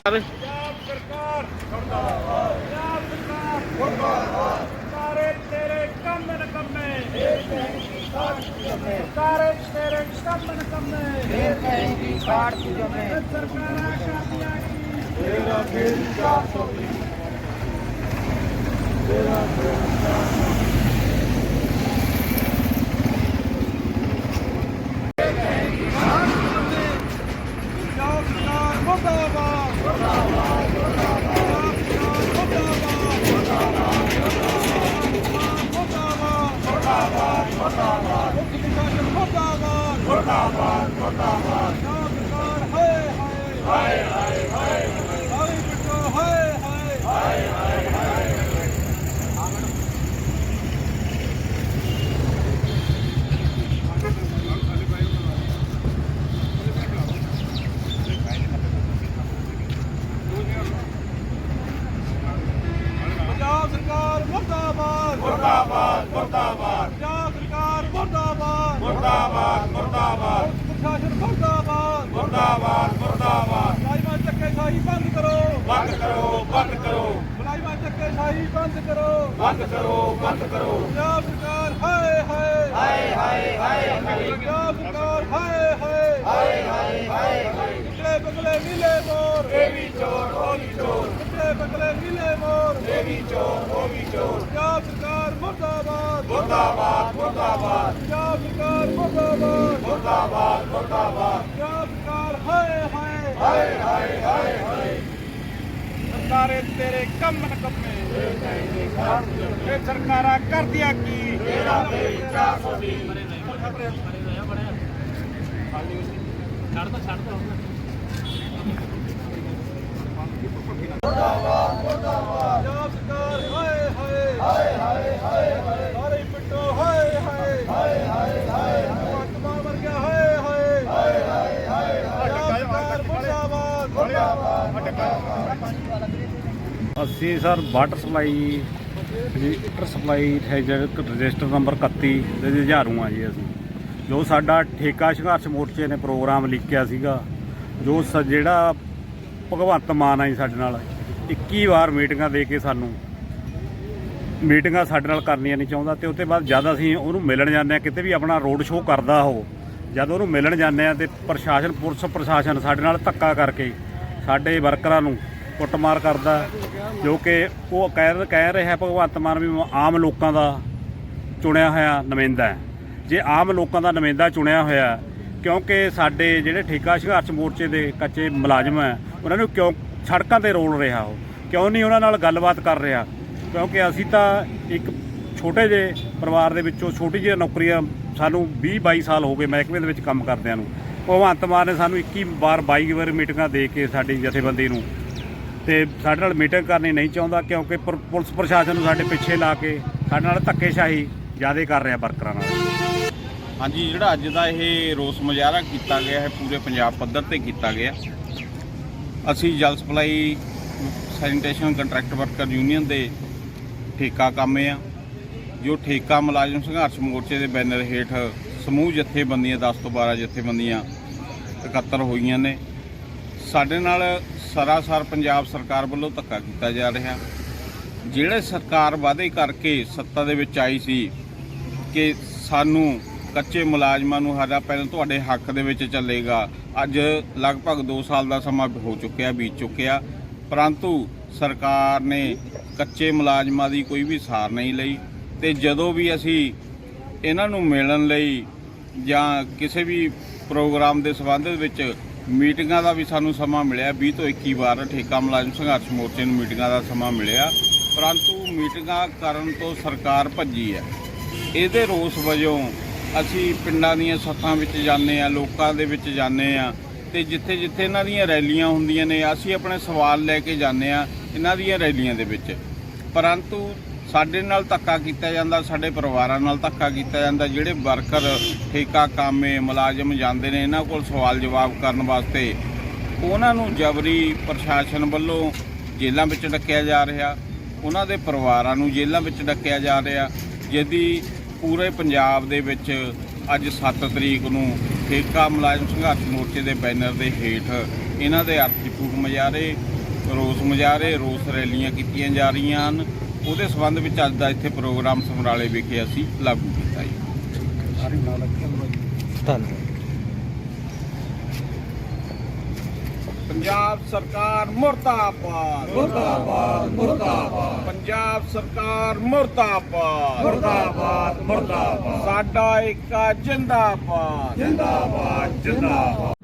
ਸਰਕਾਰ ਸਾਰੇ ਤੇਰੇ ਕੰਮ ਨਕਮੇ ਸਾਰੇ ਤੇਰੇ ਕੰਮ ਨਕਮੇ ਸਰਕਾਰਾਂ ਕਰਦੀਆਂ ਤੇਰਾ ਦਿਲ ਸਾਫ਼ ਹੋਵੇ ਤੇਰਾ ਦਿਲ ਸਾਫ਼ ਹੋਵੇ ਮੁਰਦਾਬਾਦ ਮੁਰਦਾਬਾਦ। ਪੰਜਾਬ ਸਰਕਾਰ ਮੁਰਦਾਬਾਦ। ਮੁਰਦਾਬਾਦ ਮੁਰਦਾਬਾਦ। ਪ੍ਰਸ਼ਾਸਨ ਮੁਰਦਾਬਾਦ। ਮੁਰਦਾਬਾਦ ਮੁਰਦਾਬਾਦ। ਮੁਲਾਜ਼ਮਾਂ ਚੱਕੇ ਸ਼ਾਹੀ ਬੰਦ ਕਰੋ। ਬੰਦ ਕਰੋ ਬੰਦ ਕਰੋ। ਮੁਲਾਜ਼ਮਾਂ ਚੱਕੇ ਸ਼ਾਹੀ ਬੰਦ ਕਰੋ। ਬੰਦ ਕਰੋ ਬੰਦ ਕਰੋ। ਪੰਜਾਬ ਸਰਕਾਰ ਹਾਏ ਹਾਏ। ਹਾਏ ਹਾਏ ਹਾਏ ਪੰਜਾਬ ਸਰਕਾਰ ਹਾਏ ਹਾਏ। ਹਾਏ ਹਾਏ ਹਾਏ ਕਿਤੇ ਬਗਲੇ ਨੀਲੇ ਮੋਰ ਇਹ ਵੀ ਚੋਰ ਉਹ ਵੀ ਚੋਰ। ਕਿਤੇ ਬਗਲੇ ਨੀਲੇ ਮੋਰ ਇਹ ਵੀ ਚੋਰ ਉਹ ਵੀ ਚੋਰ। ਪੰਜਾਬ ਮੁਰਦਾਬਾਦ ਮੁਰਦਾਬਾਦ। ਪੰਜਾਬ ਸਰਕਾਰ ਮੁਰਦਾਬਾਦ। ਮੁਰਦਾਬਾਦ ਮੁਰਦਾਬਾਦ। ਪੰਜਾਬ ਸਰਕਾਰ ਹਾਏ ਹਾਏ। ਹਾਏ ਹਾਏ ਹਾਏ ਹਾਏ। ਸਰਕਾਰੇ ਤੇਰੇ ਕੰਮ ਨਕਮੇ ਇਹ ਸਰਕਾਰਾਂ ਕਰਦੀਆਂ ਕੀ? ਤੇਰਾ ਫਿਰ 420 ਪੰਜਾਬ ਸਰਕਾਰ ਹਾਏ ਹਾਏ ਹਾਏ ਹਾਏ ਹਾਏ ਸਾਰੇ ਪਿੱਟੋ ਹਾਏ ਹਾਏ ਹਾਏ ਹਾਏ ਹਾਏ ਵਰਤਮਾਨ ਮਰ ਗਿਆ ਹਾਏ ਹਾਏ ਹਾਏ ਹਾਏ ਹਾਏ ਪੰਜਾਬ ਸਰਕਾਰ ਮੁਰਦਾਬਾਦ ਅਸੀਂ sir water supply water supply register number 31 ਦੇ ਜੁਝਾਰੂ ਆ ਜੀ ਅਸੀਂ। ਜੋ ਸਾਡਾ ਠੇਕਾ ਸੰਘਰਸ਼ ਮੋਰਚੇ ਨੇ ਪ੍ਰੋਗਰਾਮ ਲਿਖਿਆ ਸੀਗਾ, ਜੋ ਸ- ਜਿਹੜਾ ਭਗਵੰਤ ਮਾਨ ਆ ਜੀ ਸਾਡੇ ਨਾਲ 21 ਵਾਰ ਮੀਟਿੰਗਾਂ ਦੇ ਕੇ ਸਾਨੂੰ ਮੀਟਿੰਗਾਂ ਸਾਡੇ ਨਾਲ ਕਰਨੀਆਂ ਨਹੀਂ ਚਾਹੁੰਦਾ ਤੇ ਉੱਤੇ ਬਾਅਦ ਜਦ ਅਸੀਂ ਉਹਨੂੰ ਮਿਲਣ ਜਾਂਦੇ ਆ ਕਿਤੇ ਵੀ ਆਪਣਾ ਰੋਡ ਸ਼ੋਅ ਕਰਦਾ ਉਹ, ਜਦ ਉਹਨੂੰ ਮਿਲਣ ਜਾਂਦੇ ਆ ਤੇ ਪ੍ਰਸ਼ਾਸਨ, ਪੁਲਿਸ ਪ੍ਰਸ਼ਾਸਨ ਸਾਡੇ ਨਾਲ ਧੱਕਾ ਕਰਕੇ ਸਾਡੇ ਵਰਕਰਾਂ ਨੂੰ ਕੁੱਟਮਾਰ ਕਰਦਾ ਜੋ ਕਿ ਉਹ ਕਹਿ ਕਹਿ ਰਿਹਾ ਭਗਵੰਤ ਮਾਨ ਵੀ ਆਮ ਲੋਕਾਂ ਦਾ ਚੁਣਿਆ ਹੋਇਆ ਨੁਮਾਇੰਦਾ ਹੈ। ਜੇ ਆਮ ਲੋਕਾਂ ਦਾ ਨੁਮਾਇੰਦਾ ਚੁਣਿਆ ਹੋਇਆ ਕਿਉਂਕਿ ਸਾਡੇ ਜਿਹੜੇ ਠੇਕਾ ਸੰਘਰਸ਼ ਮੋਰਚੇ ਦੇ ਕੱਚੇ ਮੁਲਾਜ਼ਮ ਹੈ, ਉਹਨਾਂ ਨੂੰ ਕਿਉਂ ਸੜਕਾਂ ਤੇ ਰੋਲ ਰਿਹਾ ਉਹ? ਕਿਉਂ ਨਹੀਂ ਉਹਨਾਂ ਨਾਲ ਗੱਲਬਾਤ ਕਰ ਰਿਹਾ? ਕਿਉਂਕਿ ਅਸੀਂ ਤਾਂ ਇੱਕ ਛੋਟੇ ਜਿਹੇ ਪਰਿਵਾਰ ਦੇ ਵਿੱਚੋਂ ਛੋਟੀ ਜਿਹੀ ਨੌਕਰੀਆਂ ਸਾਨੂੰ 20 22 ਸਾਲ ਹੋ ਗਏ ਮਹਿਕਮੇ ਦੇ ਵਿੱਚ ਕੰਮ ਕਰਦਿਆਂ ਨੂੰ। ਭਗਵੰਤ ਮਾਨ ਨੇ ਸਾਨੂੰ 21 ਵਾਰ 22 ਵਾਰ ਮੀਟਿੰਗਾਂ ਦੇ ਕੇ ਸਾਡੀ ਜਥੇਬੰਦੀ ਨੂੰ ਤੇ ਸਾਡੇ ਨਾਲ ਮੀਟਿੰਗ ਕਰਨੀ ਨਹੀਂ ਚਾਹੁੰਦਾ ਕਿਉਂਕਿ ਪੁਰ- ਪੁਲਿਸ ਪ੍ਰਸ਼ਾਸਨ ਨੂੰ ਸਾਡੇ ਪਿੱਛੇ ਲਾ ਕੇ ਸਾਡੇ ਨਾਲ ਧੱਕੇਸ਼ਾਹੀ ਜ਼ਿਆਦਾ ਕਰ ਰਿਹਾ ਵਰਕਰਾਂ ਨਾਲ। ਹਾਂਜੀ, ਜਿਹੜਾ ਅੱਜ ਦਾ ਇਹ ਰੋਸ ਮੁਜ਼ਾਹਰਾ ਕੀਤਾ ਗਿਆ ਹੈ ਪੂਰੇ ਪੰਜਾਬ ਪੱਧਰ ਤੇ ਕੀਤਾ ਗਿਆ। ਅਸੀਂ ਜਲ supply, sanitation contract worker union ਦੇ ਠੇਕਾ ਕਾਮੇ ਆ। ਜੋ ਠੇਕਾ ਮੁਲਾਜ਼ਮ ਸੰਘਰਸ਼ ਮੋਰਚੇ ਦੇ ਬੈਨਰ ਹੇਠ ਸਮੂਹ ਜਥੇਬੰਦੀਆਂ 10 ਤੋਂ 12 ਜਥੇਬੰਦੀਆਂ ਇਕੱਤਰ ਹੋਈਆਂ ਨੇ। ਸਾਡੇ ਨਾਲ ਸਰਾਸਰ ਪੰਜਾਬ ਸਰਕਾਰ ਵੱਲੋਂ ਧੱਕਾ ਕੀਤਾ ਜਾ ਰਿਹਾ। ਜਿਹੜੇ ਸਰਕਾਰ ਵਾਅਦੇ ਕਰਕੇ ਸੱਤਾ ਦੇ ਵਿੱਚ ਆਈ ਸੀ ਕਿ ਸਾਨੂੰ ਕੱਚੇ ਮੁਲਾਜ਼ਮਾਂ ਨੂੰ ਸਾਡਾ ਪਹਿਲਾਂ ਤੁਹਾਡੇ ਹੱਕ ਦੇ ਵਿੱਚ ਚੱਲੇਗਾ, ਅੱਜ ਲਗਭਗ 2 ਸਾਲ ਦਾ ਸਮਾਂ ਹੋ ਚੁੱਕਿਆ, ਬੀਤ ਚੁੱਕਿਆ। ਪਰੰਤੂ ਸਰਕਾਰ ਨੇ ਕੱਚੇ ਮੁਲਾਜ਼ਮਾਂ ਦੀ ਕੋਈ ਵੀ ਸਾਰ ਨਹੀਂ ਲਈ ਤੇ ਜਦੋਂ ਵੀ ਅਸੀਂ ਇਹਨਾਂ ਨੂੰ ਮਿਲਣ ਲਈ ਜਾਂ ਕਿਸੇ ਵੀ ਪ੍ਰੋਗਰਾਮ ਦੇ ਸੰਬੰਧ ਵਿੱਚ ਮੀਟਿੰਗਾਂ ਦਾ ਵੀ ਸਾਨੂੰ ਸਮਾਂ ਮਿਲਿਆ 20 ਤੋਂ 21 ਵਾਰ ਠੇਕਾ ਮੁਲਾਜ਼ਮ ਸੰਘਰਸ਼ ਮੋਰਚੇ ਨੂੰ ਮੀਟਿੰਗਾਂ ਦਾ ਸਮਾਂ ਮਿਲਿਆ, ਪਰੰਤੂ ਮੀਟਿੰਗਾਂ ਕਰਨ ਤੋਂ ਸਰਕਾਰ ਭੱਜੀ ਹੈ। ਇਹਦੇ ਰੋਸ ਵਜੋਂ ਅਸੀਂ ਪਿੰਡਾਂ ਦੀਆਂ ਸੱਥਾਂ ਵਿੱਚ ਜਾਂਦੇ ਆ ਲੋਕਾਂ ਦੇ ਵਿੱਚ ਜਾਂਦੇ ਆ ਤੇ ਜਿੱਥੇ ਜਿੱਥੇ ਇਹਨਾਂ ਦੀਆਂ ਰੈਲੀਆਂ ਹੁੰਦੀਆਂ ਨੇ, ਅਸੀਂ ਆਪਣੇ ਸਵਾਲ ਲੈ ਕੇ ਜਾਂਦੇ ਆ ਇਹਨਾਂ ਦੀਆਂ ਰੈਲੀਆਂ ਦੇ ਵਿੱਚ। ਪਰੰਤੂ ਸਾਡੇ ਨਾਲ ਧੱਕਾ ਕੀਤਾ ਜਾਂਦਾ, ਸਾਡੇ ਪਰਿਵਾਰਾਂ ਨਾਲ ਧੱਕਾ ਕੀਤਾ ਜਾਂਦਾ। ਜਿਹੜੇ ਵਰਕਰ ਠੇਕਾ, ਕਾਮੇ ਮੁਲਾਜ਼ਮ ਜਾਂਦੇ ਨੇ, ਇਹਨਾਂ ਕੋਲ ਸਵਾਲ ਜਵਾਬ ਕਰਨ ਵਾਸਤੇ ਉਹਨਾਂ ਨੂੰ ਜਬਰੀ ਪ੍ਰਸ਼ਾਸਨ ਵੱਲੋਂ ਜੇਲ੍ਹਾਂ ਵਿੱਚ ਡੱਕਿਆ ਜਾ ਰਿਹਾ। ਉਹਨਾਂ ਦੇ ਪਰਿਵਾਰਾਂ ਨੂੰ ਜੇਲ੍ਹਾਂ ਵਿੱਚ ਡੱਕਿਆ ਜਾ ਰਿਹਾ, ਜਿਹਦੀ ਪੂਰੇ ਪੰਜਾਬ ਦੇ ਵਿੱਚ ਅੱਜ 7 ਤਰੀਕ ਨੂੰ ਠੇਕਾ ਮੁਲਾਜ਼ਮ ਸੰਘਰਸ਼ ਮੋਰਚੇ ਦੇ ਬੈਨਰ ਦੇ ਹੇਠ ਇਹਨਾਂ ਦੇ ਅਰਥੀ ਫੂਕ ਮੁਜ਼ਾਹਰੇ ਰੋਸ ਮੁਜ਼ਾਹਰੇ ਰੋਸ ਰੈਲੀਆਂ ਕੀਤੀਆਂ ਜਾ ਰਹੀਆਂ ਹਨ। ਉਹਦੇ ਸੰਬੰਧ ਵਿੱਚ ਅੱਜ ਦਾ ਇੱਥੇ ਪ੍ਰੋਗਰਾਮ ਸਮਰਾਲੇ ਵਿਖੇ ਅਸੀਂ ਲਾਗੂ ਕੀਤਾ ਜੀ। ਧੰਨਵਾਦ। ਪੰਜਾਬ ਸਰਕਾਰ ਮੁਰਦਾਬਾਦ। ਮੁਰਦਾਬਾਦ ਮੁਰਦਾਬਾਦ। ਪੰਜਾਬ ਸਰਕਾਰ ਮੁਰਦਾਬਾਦ। ਮੁਰਦਾਬਾਦ ਮੁਰਦਾਬਾਦ। ਸਾਡਾ ਏਕਾ ਜਿੰਦਾਬਾਦ ਜਿੰਦਾਬਾਦ ਜਿੰਦਾਬਾਦ।